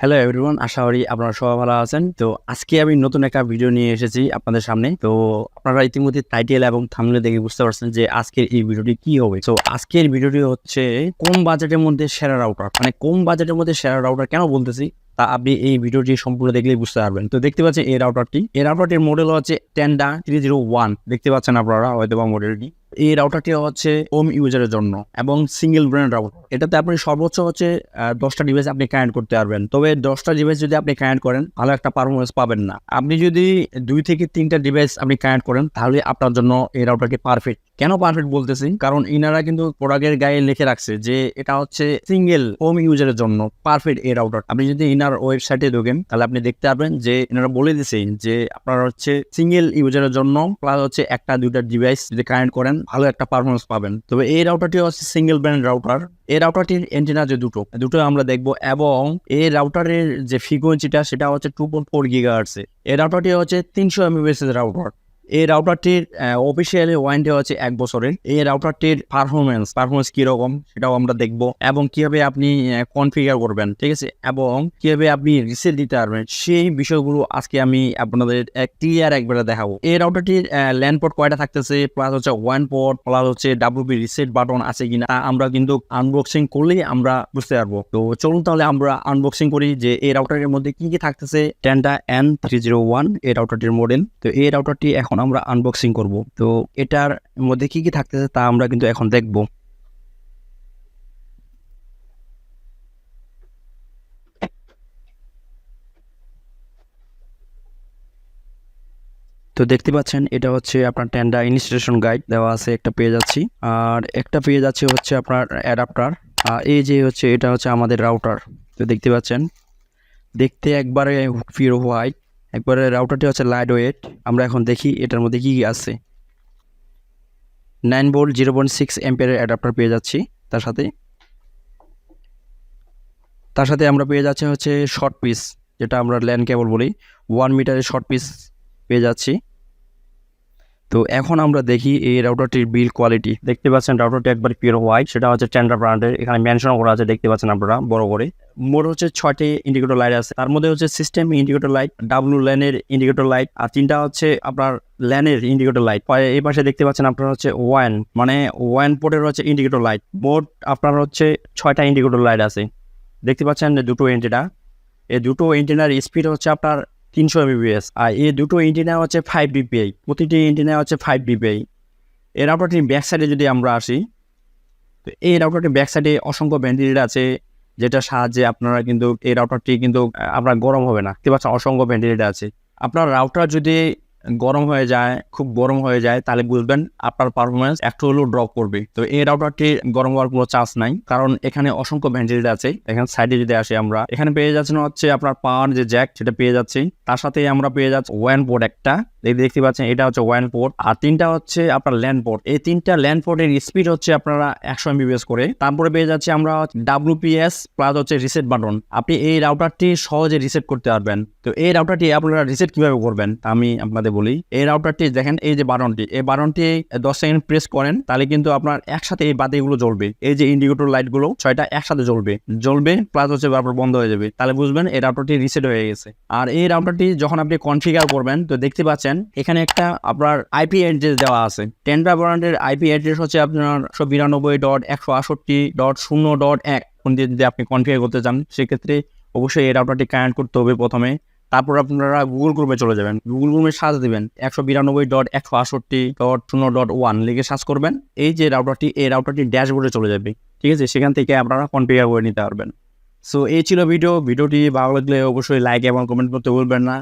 Hello everyone আশা করি আপনারা সবাই ভালো আছেন। তো আজকে আমি নতুন একটা ভিডিও নিয়ে এসেছি আপনাদের সামনে। তো আপনারা ইতিমধ্যে টাইটেল এবং থামলে দেখে বুঝতে পারছেন যে আজকের এই ভিডিওটি কি হবে। তো আজকের ভিডিওটি হচ্ছে কম বাজেটের মধ্যে সেরা রাউটার মানে কম বাজেটের মধ্যে সেরা রাউটার কেন বলতেছি? তা আপনি এই ভিডিওটি সম্পূর্ণ দেখলেই বুঝতে পারবেন। তো দেখতে পাচ্ছেন এই রাউটারটি এই রাউটারটির মডেল হচ্ছে টেন্ডা থ্রি জিরো ওয়ান দেখতে পাচ্ছেন আপনারা হয়তো বা মডেলটি এই রাউটারটি হচ্ছে হোম ইউজারের জন্য এবং সিঙ্গেল ব্র্যান্ড রাউটার এটাতে আপনি সর্বোচ্চ হচ্ছে দশটা ডিভাইস আপনি কানেক্ট করতে পারবেন। তবে দশটা ডিভাইস যদি আপনি কানেক্ট করেন ভালো একটা পারফরমেন্স পাবেন না। আপনি যদি দুই থেকে তিনটা ডিভাইস আপনি কানেক্ট করেন, তাহলে আপনার জন্য এই রাউটারটি পারফেক্ট কেন পারফেক্ট বলতেছি? কারণ ইনারা কিন্তু প্রোডাক্টের গায়ে লিখে রাখছে যে এটা হচ্ছে সিঙ্গেল হোম ইউজারের জন্য পারফেক্ট এই রাউটার আপনি যদি ইনার ওয়েবসাইটে ঢোকেন, তাহলে আপনি দেখতে পারবেন যে ইনারা বলে দিছে যে আপনার হচ্ছে সিঙ্গেল ইউজারের জন্য প্লাস হচ্ছে একটা দুইটা ডিভাইস যদি কানেক্ট করেন ভালো একটা পারফরমেন্স পাবেন। তবে এই রাউটারটি হচ্ছে সিঙ্গেল ব্র্যান্ড রাউটার এই রাউটারটির এন্টিনা যে দুটো দুটো আমরা দেখব এবং এই রাউটারের যে ফ্রিকোয়েন্সিটা সেটা হচ্ছে টু পয়েন্ট ফোর গিগা এই রাউটারটি হচ্ছে তিনশো এমবিএস রাউটার এই রাউটারটির অফিসিয়ালি ওয়ারেন্টি হচ্ছে এক বছরের। এই রাউটারটির পারফরমেন্স পারফরমেন্স কীরকম সেটাও আমরা দেখব এবং কীভাবে আপনি কনফিগার করবেন, ঠিক আছে? এবং কীভাবে আপনি রিসেট দিতে পারবেন সেই বিষয়গুলো আজকে আমি আপনাদের ক্লিয়ার একবারে দেখাবো। এই রাউটারটির ল্যান্ড পোর্ট কয়টা থাকতেছে? প্লাস হচ্ছে ওয়ান পোর্ট প্লাস হচ্ছে ডাব্লিউপি রিসেট বাটন আছে কিনা আমরা কিন্তু আনবক্সিং করলেই আমরা বুঝতে পারব। তো চলুন তাহলে আমরা আনবক্সিং করি যে এই রাউটারের মধ্যে কি কি থাকতেছে। টেনটা এন থ্রি জিরো ওয়ান এই রাউটারটির মডেল তো এই রাউটারটি এখন আমরা আনবক্সিং করব। তো এটার মধ্যে কি কি থাকতেছে তা আমরা কিন্তু এখন দেখব। তো দেখতে পাচ্ছেন, এটা হচ্ছে আপনার টেন্ডা ইনস্টলেশন গাইড দেওয়া আছে একটা পেয়ে যাচ্ছি আর একটা পেয়ে যাচ্ছে হচ্ছে আপনার অ্যাডাপ্টার আর এই যে হচ্ছে, এটা হচ্ছে আমাদের রাউটার তো দেখতে পাচ্ছেন, দেখতে একবারে পিওর হোয়াইট একবারে রাউটারটি হচ্ছে লাইট ওয়েট আমরা এখন দেখি এটার মধ্যে কী কী আছে। Nine volt zero point six এম্পিয়ারের adapter পেয়ে যাচ্ছি তার সাথে। তার সাথে আমরা পেয়ে যাচ্ছি হচ্ছে শর্ট পিস যেটা আমরা ল্যান্ড কেবল বলি। ওয়ান মিটারের শর্ট পিস পেয়ে যাচ্ছি। তো এখন আমরা দেখি এই রাউটারটির বিল কোয়ালিটি দেখতে পাচ্ছেন রাউটারটি একবার পিওর হোয়াইট সেটা হচ্ছে টেন্ডার ব্র্যান্ডের এখানে মেনশন করা আছে, দেখতে পাচ্ছেন আপনারা, বড় করে। মোট হচ্ছে ছয়টি ইন্ডিকেটর লাইট আছে। তার মধ্যে হচ্ছে সিস্টেম ইন্ডিকেটর লাইট ডাব্লু ল্যানের ইন্ডিকেটর লাইট আর তিনটা হচ্ছে আপনার ল্যানের ইন্ডিকেটর লাইট এই পাশে দেখতে পাচ্ছেন আপনার হচ্ছে ওয়ান মানে ওয়ান পোর্টের হচ্ছে ইন্ডিকেটর লাইট মোট আপনার হচ্ছে ছয়টা ইন্ডিকেটর লাইট আছে। দেখতে পাচ্ছেন দুটো এন্টিনা এই দুটো এন্টিনার স্পিড হচ্ছে আপনার তিনশো এমবিবিএস আর এই দুটো ইঞ্জিনে হচ্ছে ফাইভ বিপিআই প্রতিটি ইঞ্জিনে হচ্ছে ফাইভ বিপিআই এই রাউটারটির ব্যাক সাইডে যদি আমরা আসি, তো এই রাউটারটির ব্যাক সাইডে অসংখ্য ভেন্টিলেটর আছে যেটা সাহায্যে আপনারা কিন্তু এই রাউটারটি কিন্তু আপনার গরম হবে না। দেখতে পাচ্ছেন অসংখ্য ভেন্টিলেটর আছে। আপনার রাউটার যদি গরম হয়ে যায়, খুব গরম হয়ে যায়, তাহলে বুঝবেন আপনার পারফরমেন্স একটু হলেও ড্রপ করবে। তো এই রাউটারটি গরম হওয়ার কোনো চান্স নাই, কারণ এখানে অসংখ্য ভেন্টিলেটর আছে, এখানে সাইডে যদি আসি আমরা, এখানে পেয়ে যাচ্ছেন হচ্ছে আপনার পাওয়ার যে জ্যাক সেটা পেয়ে যাচ্ছি। তার সাথে আমরা পেয়ে যাচ্ছি ওয়ান পোর্ট একটা, এই দেখতে পাচ্ছেন, এটা হচ্ছে ওয়ান পোর্ট আর তিনটা হচ্ছে আপনার ল্যান্ড পোর্ট এই তিনটা ল্যান্ড পোর্টের স্পিড হচ্ছে আপনারা একশো এমবিবিএস করে, তারপরে পেয়ে যাচ্ছে আমরা ডাব্লিউপিএস প্লাস হচ্ছে রিসেট বাটন আপনি এই রাউটারটি সহজে রিসেট করতে পারবেন। তো এই রাউটারটি আপনারা রিসেট কীভাবে করবেন আমি আপনাদের বলি। এই রাউটারটি দেখেন, এই যে বাটনটি, এই বাটনটি দশ সেকেন্ড প্রেস করেন, তাহলে কিন্তু আপনার একসাথে এই বাতিগুলো জ্বলবে। এই যে ইন্ডিকেটর লাইটগুলো ছয়টা একসাথে জ্বলবে। জ্বলবে প্লাস হচ্ছে বারবার বন্ধ হয়ে যাবে। তাহলে বুঝবেন এই রাউটারটি রিসেট হয়ে গেছে। আর এই রাউটারটি যখন আপনি কনফিগার করবেন, তো দেখতে পাচ্ছেন, এখানে একটা আপনার আইপি অ্যাড্রেস দেওয়া আছে। টেন্ডা ব্র্যান্ডের আইপি অ্যাড্রেস হচ্ছে আপনার একশো বিরানব্বই ডট একশো আষট্টি ডট শূন্য ডট এক। যদি আপনি কনফিগার করতে চান, সেক্ষেত্রে অবশ্যই এই রাউটারটি কানেক্ট করতে হবে প্রথমে। তারপর আপনারা গুগল গ্রুপে চলে যাবেন। গুগল গ্রুপে সার্চ দেবেন একশো বিরানব্বই ডট একশো আষট্টি ডট শূন্য ডট ওয়ান লিখে সার্চ করবেন। এই যে রাউটারটি এই রাউটারটি ড্যাশবোর্ডে চলে যাবে। ঠিক আছে? সেখান থেকে আপনারা কনফিগার করে নিতে পারবেন। সো এই ছিল ভিডিও ভিডিওটি ভালো লাগলে অবশ্যই লাইক এবং কমেন্ট করতে ভুলবেন না।